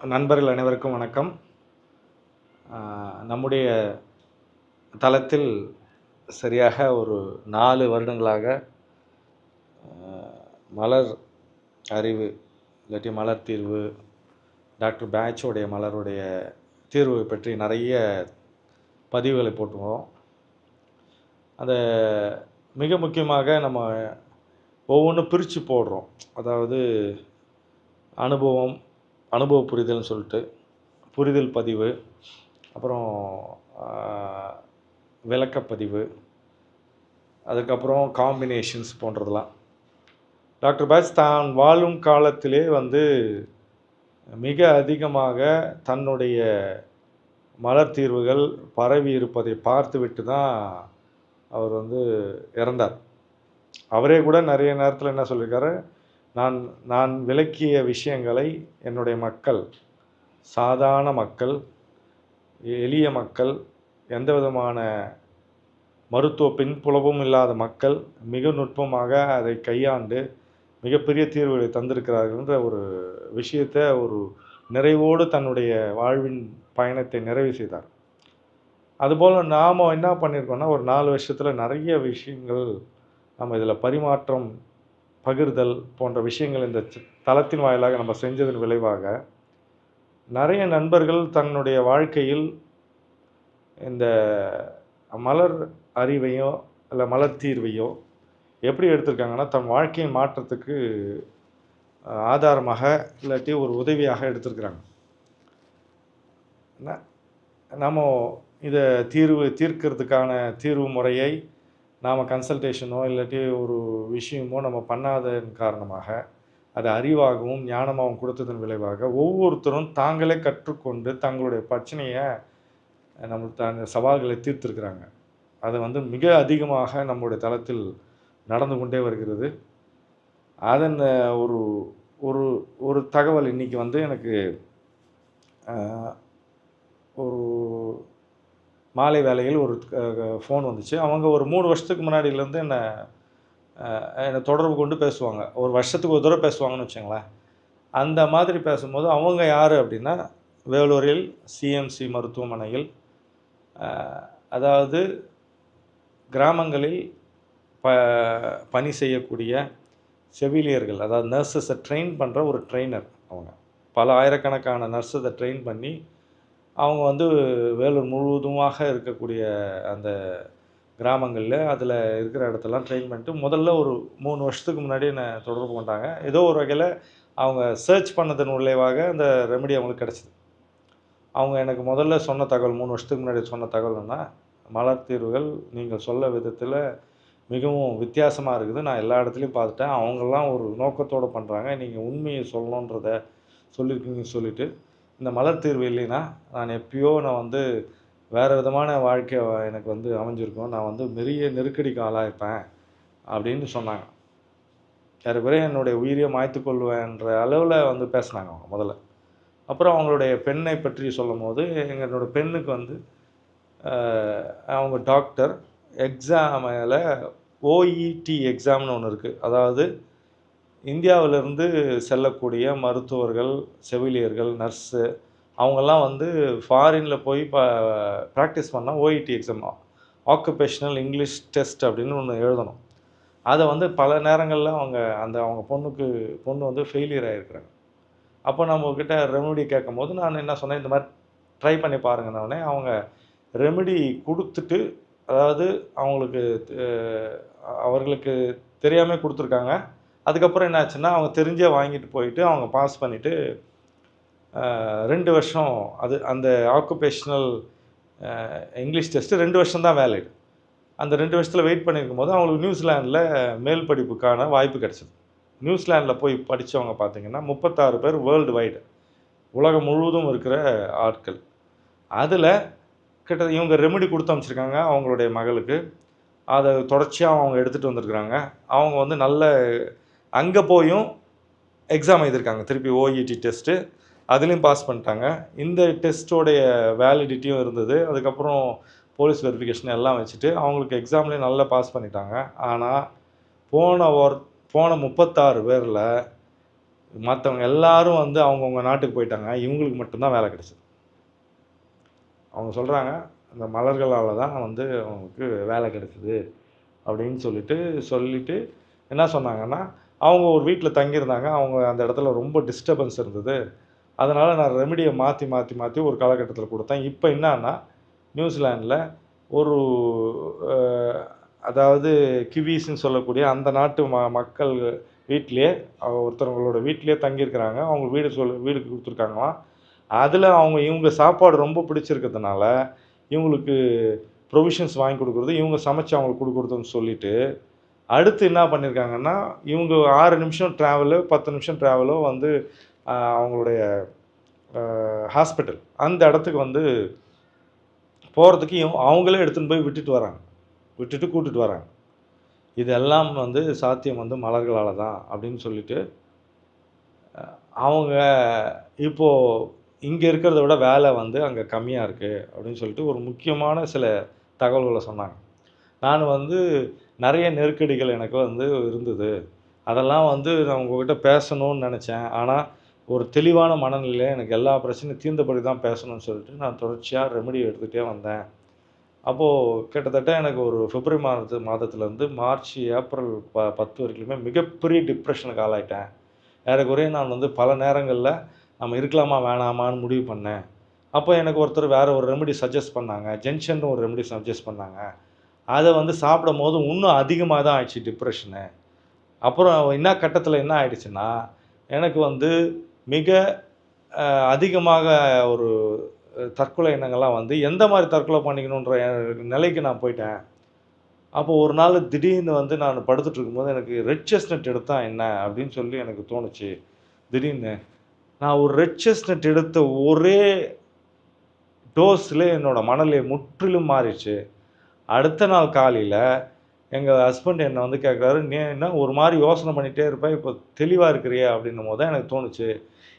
நண்பர்கள் அனைவருக்கும் வணக்கம். நம்முடைய தளத்தில் சரியாக ஒரு நாலு வருடங்களாக மலர் அறிவு இல்லாட்டி மலர் தீர்வு டாக்டர் பேட்சோடைய மலருடைய தீர்வு பற்றி நிறைய பதிவுகளை போட்டுவோம் அதை மிக முக்கியமாக நம்ம ஒவ்வொன்றும் பிரித்து போடுறோம். அதாவது அனுபவம் அனுபவ புரிதல்னு சொல்லிட்டு புரிதல் பதிவு அப்புறம் விளக்கப்பதிவு அதுக்கப்புறம் காம்பினேஷன்ஸ் போன்றதெல்லாம். டாக்டர் பாஸ் தான் வாழும் காலத்திலே வந்து மிக அதிகமாக தன்னுடைய மலர் தீர்வுகள் பரவி இருப்பதை பார்த்துவிட்டு தான் அவர் வந்து இறந்தார். அவரே கூட நிறைய நேரத்தில் என்ன சொல்லியிருக்காரு நான் நான் விளக்கிய விஷயங்களை என்னுடைய மக்கள் சாதாரண மக்கள் எளிய மக்கள் எந்த விதமான மருத்துவ பின்புலமும் இல்லாத மக்கள் மிக நுட்பமாக அதை கையாண்டு மிகப்பெரிய தீர்வுகளை தந்திருக்கிறார்கள்ன்ற ஒரு விஷயத்தை ஒரு நிறைவோடு தன்னுடைய வாழ்வின் பயணத்தை நிறைவு செய்தார். அதுபோல் நாம் என்ன பண்ணியிருக்கோம்னா ஒரு நாலு வருஷத்தில் நிறைய விஷயங்கள் நம்ம இதில் பரிமாற்றம் பகிர்தல் போன்ற விஷயங்கள் இந்த தளத்தின் வாயிலாக நம்ம செஞ்சதன் விளைவாக நிறைய நண்பர்கள் தன்னுடைய வாழ்க்கையில் இந்த மலர் அறிவையோ இல்லை மலர் தீர்வையோ எப்படி எடுத்திருக்காங்கன்னா தன் வாழ்க்கையை மாற்றத்துக்கு ஆதாரமாக இல்லாட்டி ஒரு உதவியாக எடுத்திருக்கிறாங்க. நம்ம இதை தீர்வு தீர்க்கிறதுக்கான தீர்வு முறையை நாம் கன்சல்டேஷனோ இல்லாட்டி ஒரு விஷயமோ நம்ம பண்ணாதன் காரணமாக அது அறிவாகவும் ஞானமாகவும் கொடுத்ததன் விளைவாக ஒவ்வொருத்தரும் தாங்களே கற்றுக்கொண்டு தங்களுடைய பிரச்சனையை நம்ம அந்த சவால்களை தீர்த்திருக்கிறாங்க. அது வந்து மிக அதிகமாக நம்முடைய தளத்தில் நடந்து கொண்டே வருகிறது. அதன் ஒரு ஒரு ஒரு தகவல் இன்றைக்கி வந்து எனக்கு ஒரு மாலை வேலையில் ஒரு ஃபோன் வந்துச்சு. அவங்க ஒரு மூணு வருஷத்துக்கு முன்னாடியிலேருந்து என்னை என்னை தொடர்பு கொண்டு பேசுவாங்க. ஒரு வருஷத்துக்கு ஒரு தடவை பேசுவாங்கன்னு வச்சுங்களேன். அந்த மாதிரி பேசும்போது அவங்க யார் அப்படின்னா வேலூரில் சிஎம்சி மருத்துவமனையில் அதாவது கிராமங்களில் ப பணி செய்யக்கூடிய செவிலியர்கள் அதாவது நர்ஸஸை ட்ரெயின் பண்ணுற ஒரு ட்ரெயினர் அவங்க. பல ஆயிரக்கணக்கான நர்ஸை ட்ரெயின் பண்ணி அவங்க வந்து வேலூர் முழுவதுமாக இருக்கக்கூடிய அந்த கிராமங்களில் அதில் இருக்கிற இடத்தெல்லாம் ட்ரெயின் பண்ணிட்டு முதல்ல ஒரு மூணு வருஷத்துக்கு முன்னாடி என்னை தொடர்பு கொண்டாங்க. ஏதோ ஒரு வகையில் அவங்க சர்ச் பண்ணதன் விளைவாக அந்த ரெமெடி அவங்களுக்கு கிடச்சிது. அவங்க எனக்கு முதல்ல சொன்ன தகவல் மூணு வருஷத்துக்கு முன்னாடி சொன்ன தகவல்னா மலர் தீர்வுகள் நீங்கள் சொல்ல விதத்தில் மிகவும் வித்தியாசமாக இருக்குது. நான் எல்லா இடத்துலையும் பார்த்துட்டேன். அவங்கெல்லாம் ஒரு நோக்கத்தோடு பண்ணுறாங்க நீங்கள் உண்மையை சொல்லணுன்றத சொல்லியிருக்கீங்கன்னு சொல்லிவிட்டு இந்த மலர் தீர்வு இல்லைன்னா நான் எப்பயோ நான் வந்து வேறு விதமான வாழ்க்கை எனக்கு வந்து அமைஞ்சிருக்கும். நான் வந்து பெரிய நெருக்கடிக்கு ஆளாயிருப்பேன் அப்படின்னு சொன்னாங்க. யார் பேரே என்னுடைய உயிரியை மாய்த்து கொள்வேன்ற அளவில் வந்து பேசுனாங்க அவங்க முதல்ல. அப்புறம் அவங்களுடைய பெண்ணை பற்றி சொல்லும் போது எங்களோட பெண்ணுக்கு வந்து அவங்க டாக்டர் எக்ஸாமில் ஓஇடி எக்ஸாம்னு ஒன்று இருக்குது அதாவது இந்தியாவிலிருந்து செல்லக்கூடிய மருத்துவர்கள் செவிலியர்கள் நர்ஸு அவங்கெல்லாம் வந்து ஃபாரினில் போய் ப ப்ராக்டிஸ் பண்ணால் OET exam occupational English test அப்படின்னு ஒன்று எழுதணும். அதை வந்து பல நேரங்களில் அவங்க அந்த அவங்க பொண்ணுக்கு பொண்ணு வந்து ஃபெயிலியர் ஆகிருக்கிறாங்க அப்போ நம்ம ரெமெடி ரெமெடி கேட்கும்போது நான் என்ன சொன்னேன் இந்த மாதிரி ட்ரை பண்ணி பாருங்கன்னொடனே அவங்க ரெமெடி கொடுத்துட்டு அதாவது அவங்களுக்கு அவர்களுக்கு தெரியாமல் கொடுத்துருக்காங்க. அதுக்கப்புறம் என்னாச்சுன்னா அவங்க தெரிஞ்சே வாங்கிட்டு போயிட்டு அவங்க பாஸ் பண்ணிவிட்டு ரெண்டு வருஷம் அது அந்த ஆக்குபேஷனல் இங்கிலீஷ் டெஸ்ட்டு ரெண்டு வருஷம் தான் வேலிட் அந்த ரெண்டு வருஷத்தில் வெயிட் பண்ணியிருக்கும் போது அவங்களுக்கு நியூசிலாண்டில் மேல் படிப்புக்கான வாய்ப்பு கிடச்சிது. நியூசிலாண்டில் போய் படித்தவங்க பார்த்தீங்கன்னா முப்பத்தாறு பேர் வேர்ல்டு வைடு உலகம் முழுவதும் இருக்கிற ஆட்கள். அதில் கிட்ட இவங்க ரெமெடி கொடுத்து அமைச்சிருக்காங்க அவங்களுடைய மகளுக்கு. அதை தொடர்ச்சியாக அவங்க எடுத்துகிட்டு வந்திருக்கிறாங்க. அவங்க வந்து நல்ல அங்கே போயும் எக்ஸாம் எழுதியிருக்காங்க. திருப்பி ஓஇடி டெஸ்ட்டு அதுலேயும் பாஸ் பண்ணிட்டாங்க. இந்த டெஸ்ட்டோடைய வேலிடிட்டியும் இருந்தது. அதுக்கப்புறம் போலீஸ் வெரிஃபிகேஷன் எல்லாம் வச்சுட்டு அவங்களுக்கு எக்ஸாம்லேயும் நல்லா பாஸ் பண்ணிட்டாங்க. ஆனால் போன ஒர் போன முப்பத்தாறு பேரில் மற்றவங்க எல்லாரும் வந்து அவங்கவுங்க நாட்டுக்கு போயிட்டாங்க. இவங்களுக்கு மட்டும்தான் வேலை கிடச்சிது. அவங்க சொல்கிறாங்க அந்த மலர்களால் தான் வந்து அவங்களுக்கு வேலை கிடச்சிது அப்படின்னு சொல்லிட்டு சொல்லிட்டு என்ன சொன்னாங்கன்னா அவங்க ஒரு வீட்டில் தங்கியிருந்தாங்க. அவங்க அந்த இடத்துல ரொம்ப டிஸ்டர்பன்ஸ் இருந்தது. அதனால் நான் ரெமிடியை மாற்றி மாற்றி மாற்றி ஒரு காலகட்டத்தில் கொடுத்தேன். இப்போ என்னன்னா நியூசிலாண்டில் ஒரு அதாவது கிவீஸ்ன்னு சொல்லக்கூடிய அந்த நாட்டு ம மக்கள் வீட்டிலே ஒருத்தவங்களோட வீட்டிலேயே தங்கியிருக்கிறாங்க. அவங்க வீடு சொல் வீடு கொடுத்துருக்காங்களாம். அதில் அவங்க இவங்க சாப்பாடு ரொம்ப பிடிச்சிருக்கிறதுனால இவங்களுக்கு ப்ரொவிஷன்ஸ் வாங்கி கொடுக்குறது இவங்க சமைச்சு அவங்களுக்கு கொடுக்குறதுன்னு சொல்லிட்டு அடுத்து என்ன பண்ணியிருக்காங்கன்னா இவங்க ஆறு நிமிஷம் ட்ராவலு பத்து நிமிஷம் ட்ராவலோ வந்து அவங்களுடைய ஹாஸ்பிட்டல் அந்த இடத்துக்கு வந்து போகிறதுக்கு அவங்களே எடுத்துன்னு போய் விட்டுட்டு வராங்க. விட்டுட்டு கூட்டிட்டு வராங்க. இதெல்லாம் வந்து சாத்தியம் வந்து மலர்களால் தான் அப்படின்னு சொல்லிட்டு அவங்க இப்போது இங்கே இருக்கிறத விட வேலை வந்து அங்கே கம்மியாக இருக்குது அப்படின்னு சொல்லிட்டு ஒரு முக்கியமான சில தகவல்களை சொன்னாங்க. நான் வந்து நிறைய நெருக்கடிகள் எனக்கு வந்து இருந்தது. அதெல்லாம் வந்து நான் உங்ககிட்ட பேசணும்னு நினச்சேன். ஆனால் ஒரு தெளிவான மனநிலையில் எனக்கு எல்லா பிரச்சனையும் தீர்ந்தபடி தான் பேசணும்னு சொல்லிட்டு நான் தொடர்ச்சியாக ரெமெடி எடுத்துகிட்டே வந்தேன். அப்போது கிட்டத்தட்ட எனக்கு ஒரு பிப்ரவரி மாதத்து மாதத்துலேருந்து மார்ச் ஏப்ரல் ப பத்து வரைக்குமே மிகப்பெரிய டிப்ரெஷனுக்கு ஆளாயிட்டேன். ஏறக்குறைய நான் வந்து பல நேரங்களில் நம்ம இருக்கலாமா வேணாமான்னு முடிவு பண்ணேன். அப்போ எனக்கு ஒருத்தர் வேறு ஒரு ரெமெடி சஜஸ்ட் பண்ணாங்க. ஜென்ஷன் ஒரு ரெமெடி சஜஸ்ட் பண்ணாங்க. அதை வந்து சாப்பிடும் போது இன்னும் அதிகமாக தான் ஆயிடுச்சு டிப்ரெஷனு அப்புறம் என்ன கட்டத்தில் என்ன ஆயிடுச்சுன்னா எனக்கு வந்து மிக அதிகமாக ஒரு தற்கொலை எண்ணங்கள்லாம் வந்து எந்த மாதிரி தற்கொலை பண்ணிக்கணுன்ற நிலைக்கு நான் போயிட்டேன். அப்போ ஒரு நாள் திடீர்னு வந்து நான் படுத்துட்டு இருக்கும்போது எனக்கு ரெட் செஸ்னட் எடுத்தால் என்ன அப்படின்னு சொல்லி எனக்கு தோணுச்சு. திடீர்னு நான் ஒரு ரெட் செஸ்னட் எடுத்த ஒரே டோஸில் என்னோடய மணலே முற்றிலும் மாறிடுச்சு. அடுத்த நாள் காலையில் எங்கள் ஹஸ்பண்ட் என்னை வந்து கேட்குறாரு நீ என்ன ஒரு மாதிரி யோசனை பண்ணிகிட்டே இருப்பேன் இப்போ தெளிவாக இருக்கிறியே அப்படின்னும் போது தான் எனக்கு தோணுச்சு.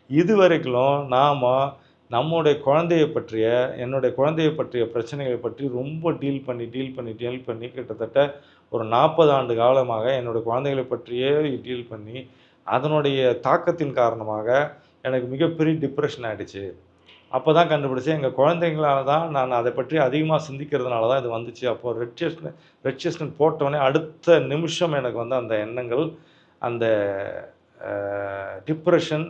இது வரைக்கும் நாம் நம்முடைய குழந்தைய பற்றிய என்னுடைய குழந்தைய பற்றிய பிரச்சனைகளை பற்றி ரொம்ப டீல் பண்ணி டீல் பண்ணி டீல் பண்ணி கிட்டத்தட்ட ஒரு நாற்பது ஆண்டு காலமாக என்னுடைய குழந்தைகளை பற்றியே டீல் பண்ணி அதனுடைய தாக்கத்தின் காரணமாக எனக்கு மிகப்பெரிய டிப்ரெஷன் ஆகிடுச்சு அப்போ தான் கண்டுபிடிச்சேன். எங்கள் குழந்தைங்களால தான் நான் அதை பற்றி அதிகமாக சிந்திக்கிறதுனால தான் இது வந்துச்சு. அப்போது ரெட் செஸ்னட் ரெட் போட்டோடனே அடுத்த நிமிஷம் எனக்கு வந்து அந்த எண்ணங்கள் அந்த டிப்ரெஷன்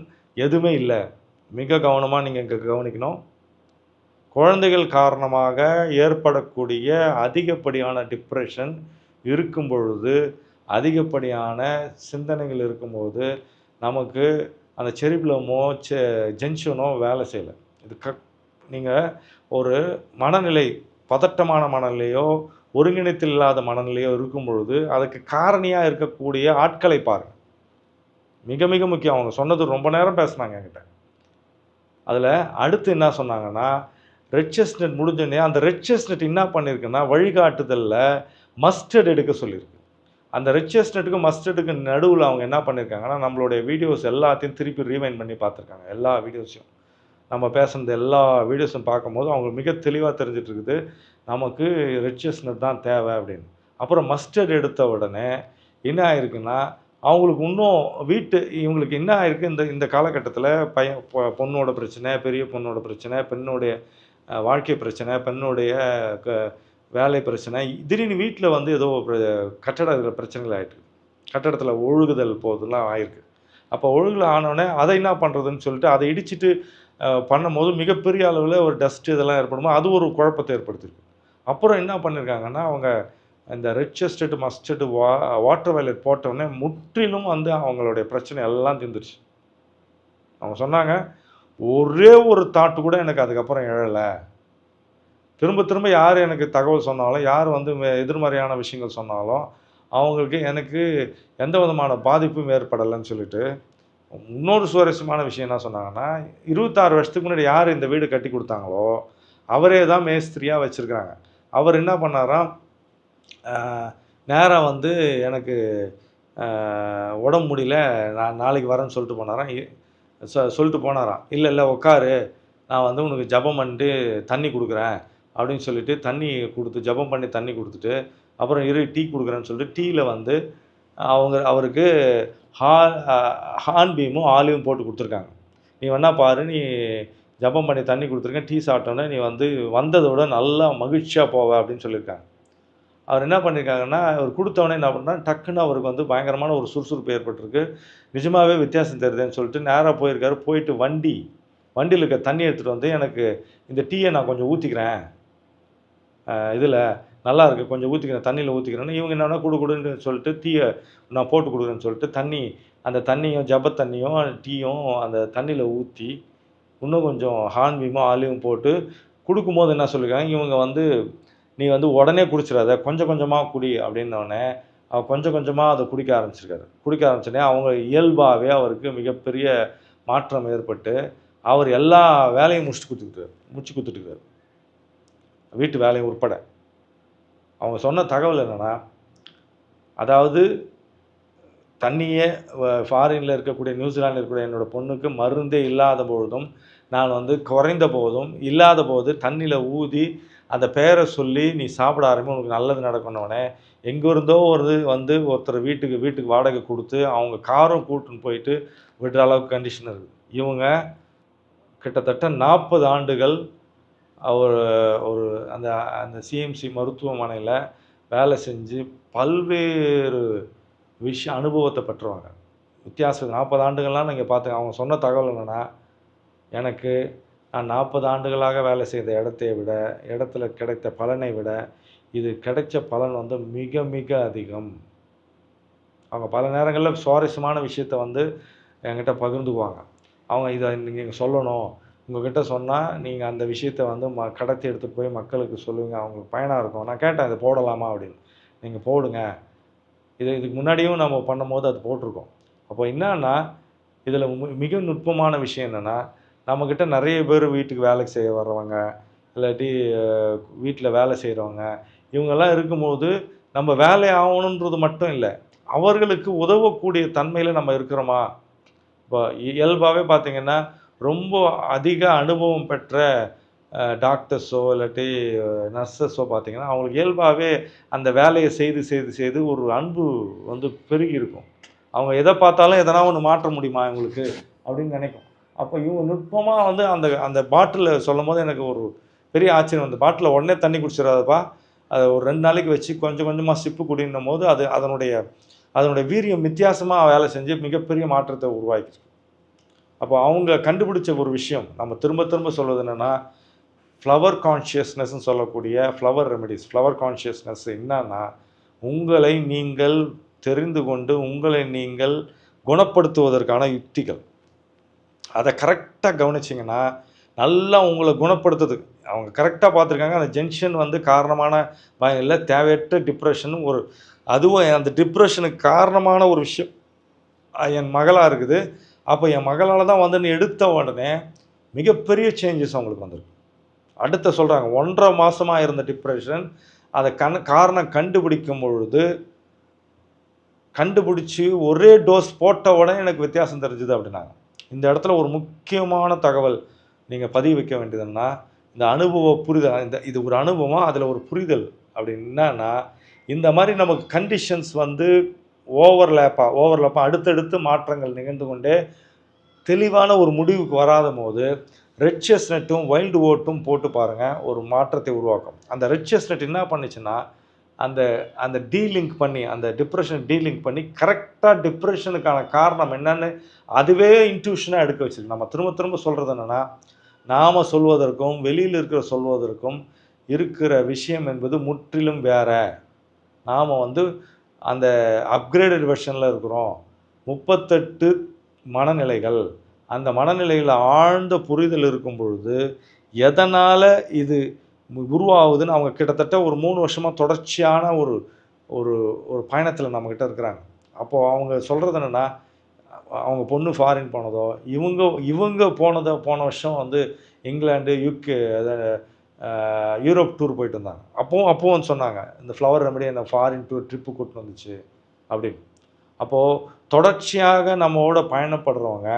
எதுவுமே இல்லை. மிக கவனமாக நீங்கள் இங்கே கவனிக்கணும். குழந்தைகள் காரணமாக ஏற்படக்கூடிய அதிகப்படியான டிப்ரெஷன் இருக்கும் பொழுது அதிகப்படியான சிந்தனைகள் இருக்கும்போது நமக்கு அந்த செரிப்ளமோ செ ஜென்ஷனோ வேலை செய்யலை. இது க நீங்கள் ஒரு மனநிலை பதட்டமான மனநிலையோ ஒருங்கிணைத்தில் இல்லாத மனநிலையோ இருக்கும் பொழுது அதுக்கு காரணியாக இருக்கக்கூடிய ஆட்களை பாருங்கள் மிக மிக முக்கியம். அவங்க சொன்னது ரொம்ப நேரம் பேசுனாங்க என்கிட்ட. அதில் அடுத்து என்ன சொன்னாங்கன்னா ரெட் நெட் முடிஞ்சோடனே அந்த ரெட் நெட் என்ன பண்ணியிருக்குன்னா வழிகாட்டுதலில் மஸ்டர்ட் எடுக்க சொல்லியிருக்கு அந்த ரெட் செஸ்னட்டுக்கும் மஸ்டர்டுக்கு நடுவில் அவங்க என்ன பண்ணியிருக்காங்கன்னா நம்மளுடைய வீடியோஸ் எல்லாத்தையும் திருப்பி ரீமைண்ட் பண்ணி பார்த்துருக்காங்க. எல்லா வீடியோஸையும் நம்ம பேசுனது எல்லா வீடியோஸும் பார்க்கும்போது அவங்களுக்கு மிக தெளிவாக தெரிஞ்சிட்ருக்குது. நமக்கு ரிச்சஸ்னஸ் தான் தேவை அப்படின்னு. அப்புறம் மஸ்டர்ட் எடுத்த உடனே என்ன ஆயிருக்குன்னா அவங்களுக்கு இன்னும் வீட்டு இவங்களுக்கு என்ன ஆயிருக்கு இந்த இந்த காலகட்டத்தில் பையன் பொண்ணோட பிரச்சனை பெரிய பொண்ணோட பிரச்சனை பெண்ணுடைய வாழ்க்கை பிரச்சனை பெண்ணுடைய க வேலை பிரச்சனை திடீர்னு வீட்டில் வந்து ஏதோ கட்டட பிரச்சனைகள் ஆயிட்டு கட்டடத்தில் ஒழுகுதல் போதெல்லாம் ஆயிருக்கு. அப்போ ஒழுகுல ஆனோடனே அதை என்ன பண்ணுறதுன்னு சொல்லிட்டு அதை இடிச்சிட்டு பண்ணும்போது மிகப்பெரிய அளவில் ஒரு டஸ்ட் இதெல்லாம் ஏற்படுமோ அது ஒரு குழப்பத்தை ஏற்படுத்தியிருக்கு அப்புறம் என்ன பண்ணியிருக்காங்கன்னா அவங்க இந்த ரெட் செஸ்டட் மஸ்டட் வா வாட்டர் வயலட் போட்டவுடனே முற்றிலும் வந்து அவங்களுடைய பிரச்சனை எல்லாம் தீர்ந்துருச்சு. அவங்க சொன்னாங்க ஒரே ஒரு தாட்டு கூட எனக்கு அதுக்கப்புறம் எழலை. திரும்ப திரும்ப யார் எனக்கு தகவல் சொன்னாலும் யார் வந்து எதிர்மறையான விஷயங்கள் சொன்னாலும் அவங்களுக்கு எனக்கு எந்த விதமான பாதிப்பும் ஏற்படலைன்னு சொல்லிட்டு இன்னொரு சுவாரஸ்யமான விஷயம் என்ன சொன்னாங்கன்னா இருபத்தாறு வருஷத்துக்கு முன்னாடி யார் இந்த வீடு கட்டி கொடுத்தாங்களோ அவரே தான் மேஸ்திரியாக வச்சுருக்காங்க அவர் என்ன பண்ணாராம் நேராக வந்து எனக்கு உடம்பு முடியல நான் நாளைக்கு வரேன்னு சொல்லிட்டு போனாராம் இ- சொ சொல்லிட்டு போனாராம் இல்லை இல்லை உட்காரு நான் வந்து உனக்கு ஜெபம் பண்ணிட்டு தண்ணி கொடுக்குறேன் அப்படின்னு சொல்லிட்டு தண்ணி கொடுத்து ஜெபம் பண்ணி தண்ணி கொடுத்துட்டு அப்புறம் இரு டீ கொடுக்குறேன்னு சொல்லிட்டு டீயில் வந்து அவங்க அவருக்கு ஹா ஹான் பீமும் ஆலிவும் போட்டு கொடுத்துருக்காங்க. நீ வேணா பாரு நீ ஜபம் பண்ணி தண்ணி கொடுத்துருக்கேன் டீ சாப்பிட்டோன்னே நீ வந்து வந்ததோட நல்லா மகிழ்ச்சியாக போவ அப்படின்னு சொல்லியிருக்காங்க. அவர் என்ன பண்ணியிருக்காங்கன்னா அவர் கொடுத்தவொடனே என்ன பண்ணுறாங்க டக்குன்னு அவருக்கு வந்து பயங்கரமான ஒரு சுறுசுறுப்பு ஏற்பட்டிருக்கு. நிஜமாகவே வித்தியாசம் தெரியுதுன்னு சொல்லிட்டு நேராக போயிருக்காரு. போயிட்டு வண்டி வண்டியில் இருக்க தண்ணி எடுத்துகிட்டு வந்து எனக்கு இந்த டீயை நான் கொஞ்சம் ஊற்றிக்கிறேன் இதில் நல்லா இருக்குது கொஞ்சம் ஊற்றிக்கிறேன் தண்ணியில் ஊற்றிக்கிறேன்னு இவங்க என்னென்னா கொடு கொடுன்னு சொல்லிட்டு டீயை நான் போட்டு கொடுக்குறேன்னு சொல்லிட்டு தண்ணி அந்த தண்ணியும் ஜப தண்ணியும் டீயும் அந்த தண்ணியில் ஊற்றி இன்னும் கொஞ்சம் ஹான்வீமும் ஆலியும் போட்டு கொடுக்கும்போது என்ன சொல்லியிருக்காங்க இவங்க வந்து நீ வந்து உடனே குடிச்சிடாத கொஞ்சம் கொஞ்சமாக குடி அப்படின்னோடனே அவர் கொஞ்சம் கொஞ்சமாக அதை குடிக்க ஆரம்பிச்சிருக்காரு. குடிக்க ஆரம்பிச்சோடனே அவங்க இயல்பாகவே அவருக்கு மிகப்பெரிய மாற்றம் ஏற்பட்டு அவர் எல்லா வேலையும் முடிச்சு கொடுத்துக்கிட்டாரு. முடிச்சு கொடுத்துட்டுருக்காரு வீட்டு வேலையும் உட்பட அவங்க சொன்ன தகவல் என்னென்னா அதாவது தண்ணியே ஃபாரினில் இருக்கக்கூடிய நியூசிலாண்டில் இருக்கக்கூடிய என்னோட பொண்ணுக்கு மருந்தே இல்லாத பொழுதும் நான் வந்து குறைந்த போதும் இல்லாத போது தண்ணியில் ஊதி அந்த பேரை சொல்லி நீ சாப்பிட ஆரம்பி உனக்கு நல்லது நடக்கணுன்னே எங்கே இருந்தோ ஒரு வந்து ஒருத்தர் வீட்டுக்கு வீட்டுக்கு வாடகை கொடுத்து அவங்க காரும் கூட்டுன்னு போயிட்டு விடுற அளவுக்கு கண்டிஷன் இருக்குது இவங்க கிட்டத்தட்ட நாற்பது ஆண்டுகள் அவர் ஒரு அந்த அந்த சிஎம்சி மருத்துவமனையில் வேலை செஞ்சு பல்வேறு விஷய அனுபவத்தை பெற்றவங்க. வித்தியாசம் நாற்பது ஆண்டுகள்லாம் நீங்கள் பார்த்துங்க அவங்க சொன்ன தகவல் என்னென்னா எனக்கு நான் நாற்பது ஆண்டுகளாக வேலை செய்த இடத்தை விட இடத்துல கிடைத்த பலனை விட இது கிடைச்ச பலன் வந்து மிக மிக அதிகம். அவங்க பல நேரங்களில் சுவாரஸ்யமான விஷயத்த வந்து என்கிட்ட பகிர்ந்துக்குவாங்க. அவங்க இதை நீங்கள் சொல்லணும் உங்ககிட்ட சொன்னால் நீங்கள் அந்த விஷயத்த வந்து ம கடத்தி எடுத்துகிட்டு போய் மக்களுக்கு சொல்லுவீங்க. அவங்களுக்கு பயனாக இருக்கும். நான் கேட்டேன் இதை போடலாமா? அப்படின்னு. நீங்கள் போடுங்க. இது இதுக்கு முன்னாடியும் நம்ம பண்ணும்போது அது போட்டிருக்கோம். அப்போ என்னன்னா இதில் மிக நுட்பமான விஷயம் என்னென்னா நம்மக்கிட்ட நிறைய பேர் வீட்டுக்கு வேலைக்கு செய்ய வர்றவங்க இல்லாட்டி வீட்டில் வேலை செய்கிறவங்க இவங்கெல்லாம் இருக்கும்போது நம்ம வேலை ஆகணுன்றது மட்டும் இல்லை அவர்களுக்கு உதவக்கூடிய தன்மையில் நம்ம இருக்கிறோமா? இப்போ இயல்பாகவே பார்த்தீங்கன்னா ரொம்ப அதிக அனுபவம் பெற்ற டாக்டர்ஸோ இல்லாட்டி நர்சஸோ பார்த்தீங்கன்னா அவங்களுக்கு இயல்பாகவே அந்த வேலையை செய்து செய்து செய்து ஒரு அன்பு வந்து பெருகி இருக்கும். அவங்க எதை பார்த்தாலும் எதனா ஒன்று மாற்ற முடியுமா இவங்களுக்கு அப்படின்னு நினைக்கும். அப்போ இவங்க நுட்பமாக வந்து அந்த அந்த பாட்டிலில் சொல்லும் போது எனக்கு ஒரு பெரிய ஆச்சரியம் அந்த பாட்டிலில் உடனே தண்ணி குடிச்சிடாதப்பா அதை ஒரு ரெண்டு நாளைக்கு வச்சு கொஞ்சம் கொஞ்சமாக சிப்பு குடின்னும் போது அது அதனுடைய அதனுடைய வீரியம் வித்தியாசமாக வேலை செஞ்சு மிகப்பெரிய மாற்றத்தை உருவாக்கிருக்கு அப்போ அவங்க கண்டுபிடிச்ச ஒரு விஷயம். நம்ம திரும்ப திரும்ப சொல்வது என்னென்னா ஃப்ளவர் கான்ஷியஸ்னஸ்ன்னு சொல்லக்கூடிய ஃப்ளவர் ரெமெடிஸ் ஃப்ளவர் கான்ஷியஸ்னஸ் என்னன்னா உங்களை நீங்கள் தெரிந்து கொண்டு உங்களை நீங்கள் குணப்படுத்துவதற்கான யுக்திகள். அதை கரெக்டாக கவனிச்சிங்கன்னா நல்லா உங்களை குணப்படுத்துது. அவங்க கரெக்டாக பார்த்துருக்காங்க. அந்த ஜென்ஷன் வந்து காரணமான பயம் இல்லை தேவையற்ற டிப்ரெஷன் ஒரு அதுவும் அந்த டிப்ரெஷனுக்கு காரணமான ஒரு விஷயம். என் மகளாக இருக்குது. அப்போ என் மகளால் தான் வந்து எடுத்த உடனே மிகப்பெரிய சேஞ்சஸ் அவங்களுக்கு வந்திருக்கு. அடுத்த சொல்கிறாங்க ஒன்றரை மாதமாக இருந்த டிப்ரெஷன் அதை கண் காரணம் கண்டுபிடிக்கும் பொழுது கண்டுபிடிச்சி ஒரே டோஸ் போட்ட உடனே எனக்கு வித்தியாசம் தெரிஞ்சுது அப்படின்னாங்க. இந்த இடத்துல ஒரு முக்கியமான தகவல் நீங்கள் பதிவு வைக்க வேண்டியதுன்னா இந்த அனுபவ புரிதல் இந்த இது ஒரு அனுபவம் அதில் ஒரு புரிதல் அப்படின்னு என்னன்னா இந்த மாதிரி நமக்கு கண்டிஷன்ஸ் வந்து ஓவர்லேப்பாக ஓவர்லேப்பாக அடுத்தடுத்து மாற்றங்கள் நிகழ்ந்து கொண்டே தெளிவான ஒரு முடிவுக்கு வராத போது ரெட் செஸ்னட்டும் வைல்டு ஓட்டும் போட்டு பாருங்கள் ஒரு மாற்றத்தை உருவாக்கும். அந்த ரெட் செஸ்னட் என்ன பண்ணுச்சுன்னா அந்த அந்த டீலிங்க் பண்ணி அந்த டிப்ரெஷன் டீலிங்க் பண்ணி கரெக்டாக டிப்ரெஷனுக்கான காரணம் என்னன்னு அதுவே இன்ட்யூஷனாக எடுக்க வச்சிருக்கு. நம்ம திரும்ப திரும்ப சொல்கிறது என்னென்னா நாம் சொல்வதற்கும் வெளியில் இருக்கிற சொல்வதற்கும் இருக்கிற விஷயம் என்பது முற்றிலும் வேற. நாம் வந்து அந்த அப்கிரேடட் வெர்ஷனில் இருக்கிறோம். முப்பத்தெட்டு மனநிலைகள். அந்த மனநிலையில் ஆழ்ந்த புரிதல் இருக்கும் பொழுது எதனால் இது உருவாகுதுன்னு அவங்க கிட்டத்தட்ட ஒரு மூணு வருஷமாக தொடர்ச்சியான ஒரு ஒரு ஒரு பயணத்தில் நம்மக்கிட்ட இருக்கிறாங்க. அப்போது அவங்க சொல்கிறது என்னென்னா அவங்க பொண்ணு ஃபாரின் போனதோ இவங்க இவங்க போனதோ போன வருஷம் வந்து இங்கிலாண்டு யூகே யூரோப் டூர் போயிட்டு வந்தாங்க. அப்போவும் அப்போவும் சொன்னாங்க இந்த ஃப்ளவர் ரெமடி இந்த ஃபாரின் டூர் ட்ரிப்பு கூட்டின்னு வந்துச்சு அப்படின்னு. அப்போது தொடர்ச்சியாக நம்மோட பயணப்படுறவங்க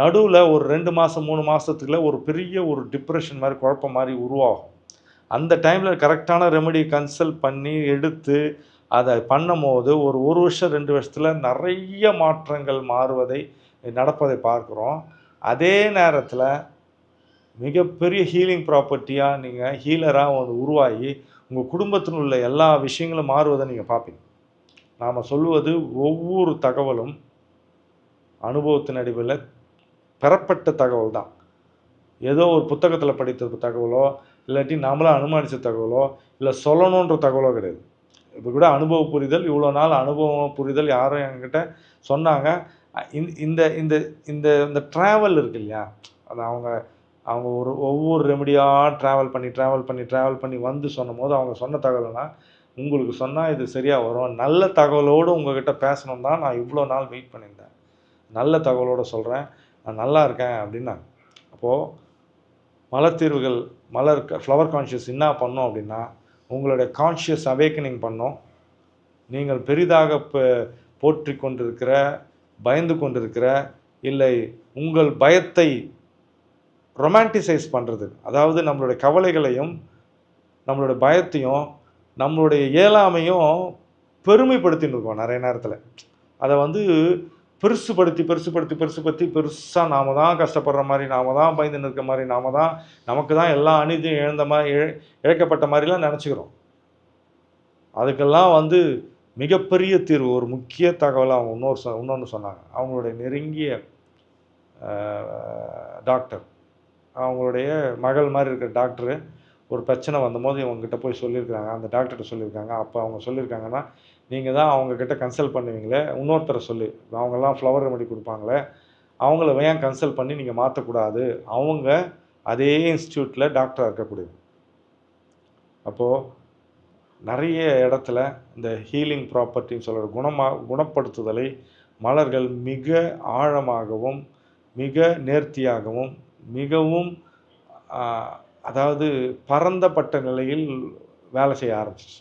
நடுவில் ஒரு ரெண்டு மாதம் மூணு மாதத்துக்குள்ள ஒரு பெரிய ஒரு டிப்ரெஷன் மாதிரி குழப்பம் மாதிரி உருவாகும். அந்த டைமில் கரெக்டான ரெமெடி கன்சல்ட் பண்ணி எடுத்து அதை பண்ணும்போது ஒரு ஒரு வருஷம் ரெண்டு வருஷத்தில் நிறைய மாற்றங்கள் மாறுவதை நடப்பதை பார்க்குறோம். அதே நேரத்தில் மிகப்பெரிய ஹீலிங் ப்ராப்பர்ட்டியாக நீங்கள் ஹீலராக வந்து உருவாகி உங்கள் குடும்பத்தில் உள்ள எல்லா விஷயங்களும் மாறுவதை நீங்கள் பார்ப்பீங்க. நாம் சொல்லுவது ஒவ்வொரு தகவலும் அனுபவத்தின் அடிப்படையில் பெறப்பட்ட தகவல் தான். ஏதோ ஒரு புத்தகத்தில் படித்த தகவலோ இல்லாட்டி நாமளாக அனுமானித்த தகவலோ இல்லை சொல்லணுன்ற தகவலோ கிடையாது. இப்போ கூட அனுபவ புரிதல் இவ்வளோ நாள் அனுபவ புரிதல் யாரும் என்கிட்ட சொன்னாங்க. இந்த இந்த இந்த இந்த இந்த ட்ராவல் இருக்கு இல்லையா? அது அவங்க அவங்க ஒரு ஒவ்வொரு ரெமடியாக ட்ராவல் பண்ணி ட்ராவல் பண்ணி ட்ராவல் பண்ணி வந்து சொன்னும் போது அவங்க சொன்ன தகவல்னா உங்களுக்கு சொன்னால் இது சரியாக வரும். நல்ல தகவலோடு உங்ககிட்ட பேசணும் தான் நான் இவ்வளோ நாள் வெயிட் பண்ணியிருந்தேன். நல்ல தகவலோடு சொல்கிறேன் நான் நல்லா இருக்கேன் அப்படின்னாங்க. அப்போது மலத்தீர்வுகள் மலர் ஃப்ளவர் கான்ஷியஸ் என்ன பண்ணோம் அப்படின்னா உங்களுடைய கான்ஷியஸ் அவேக்கனிங் பண்ணோம். நீங்கள் பெரிதாக இப்போ போற்றி கொண்டிருக்கிற பயந்து கொண்டிருக்கிற இல்லை உங்கள் பயத்தை ரொமான்டிசைஸ் பண்ணுறது அதாவது நம்மளுடைய கவலைகளையும் நம்மளுடைய பயத்தையும் நம்மளுடைய இயலாமையும் பெருமைப்படுத்தின்னு இருக்கோம் நிறைய நேரத்தில். அதை வந்து பெருசுப்படுத்தி பெருசுப்படுத்தி பெருசுப்படுத்தி பெருசாக நாம தான் கஷ்டப்படுற மாதிரி நாம தான் பயந்து நிற்கிற மாதிரி நாம தான் நமக்கு தான் எல்லா அநீதியும் இழந்த மாதிரி இழ இழக்கப்பட்ட மாதிரிலாம் நினச்சிக்கிறோம். அதுக்கெல்லாம் வந்து மிகப்பெரிய தீர்வு ஒரு முக்கிய தகவலை அவங்க இன்னொரு சொ இன்னொன்று சொன்னாங்க. அவங்களுடைய நெருங்கிய டாக்டர். அவங்களுடைய மகள் மாதிரி இருக்கிற டாக்டரு ஒரு பிரச்சனை வந்தபோது இவங்ககிட்ட போய் சொல்லியிருக்காங்க அந்த டாக்டர்கிட்ட சொல்லியிருக்காங்க. அப்போ அவங்க சொல்லியிருக்காங்கன்னா நீங்கள் தான் அவங்கக்கிட்ட கன்சல்ட் பண்ணுவீங்களே? இன்னொருத்தரை சொல்லி அவங்கெல்லாம் ஃப்ளவர் ரெமெடி கொடுப்பாங்களே? அவங்கள ஏன் கன்சல்ட் பண்ணி நீங்கள் மாற்றக்கூடாது அவங்க அதே இன்ஸ்டியூட்டில் டாக்டராக இருக்கக்கூடியது அப்போது நிறைய இடத்துல இந்த ஹீலிங் ப்ராப்பர்ட்டின்னு சொல்கிற குணமா குணப்படுத்துதலை மலர்கள் மிக ஆழமாகவும் மிக நேர்த்தியாகவும் மிகவும் அதாவது பரந்தப்பட்ட நிலையில் வேலை செய்ய ஆரம்பிச்சிச்சு.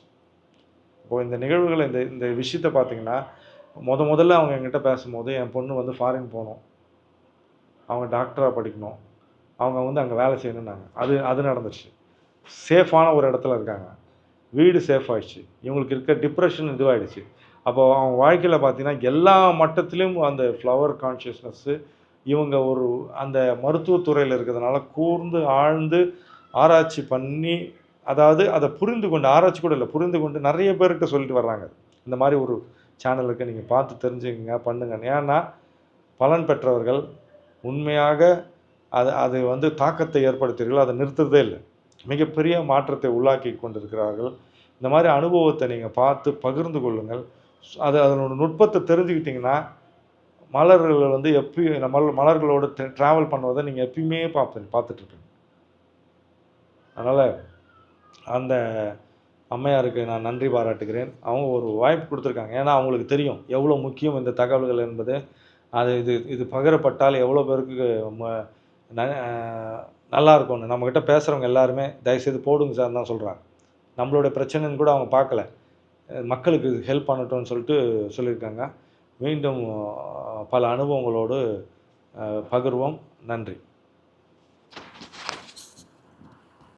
இப்போ இந்த நிகழ்வுகளை இந்த இந்த விஷயத்தை பார்த்தீங்கன்னா முத முதல்ல அவங்க என்கிட்ட பேசும்போது என் பொண்ணு வந்து ஃபாரின் போகணும். அவங்க டாக்டராக படிக்கணும். அவங்க வந்து அங்கே வேலை செய்யணுன்னாங்க அது அது நடந்துச்சு. சேஃபான ஒரு இடத்துல இருக்காங்க. வீடு சேஃப் ஆயிடுச்சு. இவங்களுக்கு இருக்க டிப்ரெஷன் இதுவாகிடுச்சு அப்போது அவங்க வாழ்க்கையில் பார்த்தீங்கன்னா எல்லா மட்டத்திலையும் அந்த ஃப்ளவர் கான்ஷியஸ்னஸ்ஸு இவங்க ஒரு அந்த மருத்துவத்துறையில் இருக்கிறதுனால கூர்ந்து ஆழ்ந்து ஆராய்ச்சி பண்ணி அதாவது அதை புரிந்து கொண்டு ஆராய்ச்சி கூட இல்லை புரிந்து கொண்டு நிறைய பேர்கிட்ட சொல்லிட்டு வர்றாங்க. இந்த மாதிரி ஒரு சேனலுக்கு நீங்கள் பார்த்து தெரிஞ்சுக்கங்க பண்ணுங்க ஏன்னா பலன் பெற்றவர்கள் உண்மையாக அது அது வந்து தாக்கத்தை ஏற்படுத்துகிறீர்கள் அதை நிறுத்துறதே இல்லை. மிகப்பெரிய மாற்றத்தை உள்ளாக்கி கொண்டிருக்கிறார்கள். இந்த மாதிரி அனுபவத்தை நீங்கள் பார்த்து பகிர்ந்து கொள்ளுங்கள். அது அதனோட நுட்பத்தை தெரிஞ்சுக்கிட்டிங்கன்னா மலர்கள் வந்து எப்பயும் நம்ம மலர்களோடு ட்ராவல் பண்ணுவதை நீங்கள் எப்பயுமே பார்ப்பீங்க பார்த்துட்ருப்பீங்க அதனால் அந்த அம்மையாருக்கு நான் நன்றி பாராட்டுகிறேன். அவங்க ஒரு வாய்ப்பு கொடுத்துருக்காங்க. ஏன்னா அவங்களுக்கு தெரியும் எவ்வளோ முக்கியம் இந்த தகவல்கள் என்பது. அது இது இது பகிரப்பட்டால் எவ்வளோ பேருக்கு ந- நல்லா இருக்கும்னு. நம்மக்கிட்ட பேசுகிறவங்க எல்லாருமே தயவுசெய்து போடுங்க சார் தான் சொல்கிறாங்க நம்மளோட பிரச்சனைன்னு கூட அவங்க பார்க்கல. மக்களுக்கு ஹெல்ப் பண்ணட்டும்னு சொல்லிட்டு சொல்லியிருக்காங்க. மீண்டும் பல அனுபவங்களோடு பகிர்வோம். நன்றி.